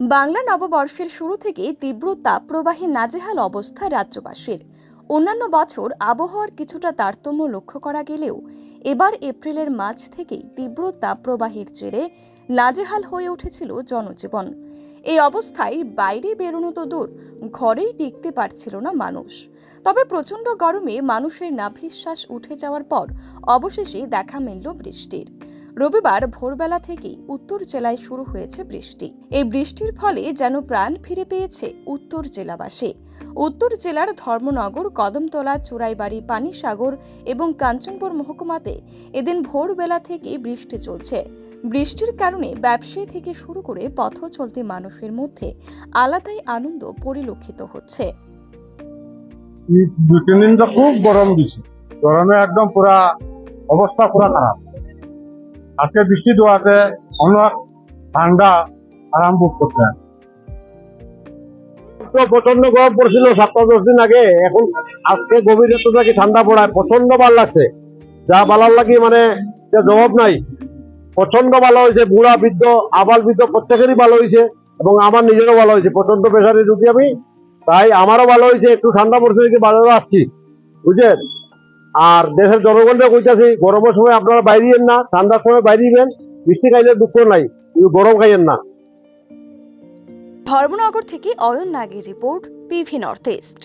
বাংলা নববর্ষের শুরু থেকে তীব্র তাপপ্রবাহে নাজেহাল অবস্থা রাজ্যবাসীর। অন্যান্য বছর আবহাওয়ার কিছুটা তারতম্য লক্ষ্য করা গেলেও এবার এপ্রিলের মাঝ থেকেই তীব্র তাপপ্রবাহের জেরে নাজেহাল হয়ে উঠেছিল জনজীবন। এই অবস্থায় বাইরে বেরোনো তো দূর, ঘরেই টিকতে পারছিল না মানুষ। তবে প্রচণ্ড গরমে মানুষের নাভিশ্বাস উঠে যাওয়ার পর অবশেষে দেখা মিলল বৃষ্টির। রবিবার ভোরবেলা থেকেই উত্তর জেলায় শুরু হয়েছে বৃষ্টি। এই বৃষ্টির ফলে যেন প্রাণ ফিরে পেয়েছে উত্তর জেলাবাসী। উত্তর জেলার ধর্মনগর, কদমতলা, চুরাইবাড়ি, পানিসাগর এবং কাঞ্চনপুর মহকুমাতে এদিন ভোরবেলা থেকে বৃষ্টি চলছে। বৃষ্টির কারণে ব্যবসায়ী থেকে শুরু করে পথ চলতি মানুষের মধ্যে আলাদাই আনন্দ পরিলক্ষিত হচ্ছে। দু তিন দিন তো খুব গরম দিছে। গরমে একদম পুরা অবস্থা পুরা খারাপ। আজকে বৃষ্টি দেওয়াতে অনেক ঠান্ডা আরাম ভোগ করতে প্রচণ্ড গরম পড়ছিল সপ্তাহ দশ দিন আগে। এখন আজকে গভীর নাকি ঠান্ডা পড়ায়। প্রচণ্ড ভালো লাগছে। যা ভালো লাগি মানে জবাব নাই। প্রচণ্ড ভালো হয়েছে। বুড়া, বৃদ্ধ, আবাল বৃদ্ধ প্রত্যেকেরই ভালো হয়েছে এবং আমার নিজেরও ভালো হয়েছে। প্রচণ্ড প্রেশারে রুগী আমি, তাই আমারও ভালো হয়েছে। একটু ঠান্ডা পড়ছে দেখে বাজারে আসছি। বুঝছেন আর দেশের জনগণকে কইতাছি, গরমের সময় আপনারা বাইরিয়েন না, ঠান্ডার সময় বাইরিবেন, বৃষ্টি খাইলে দুঃখ নাই গরম খাইয়েন না। ধর্মনগর থেকে অয়ন নাগের রিপোর্ট পিভি নর্থ ইস্ট।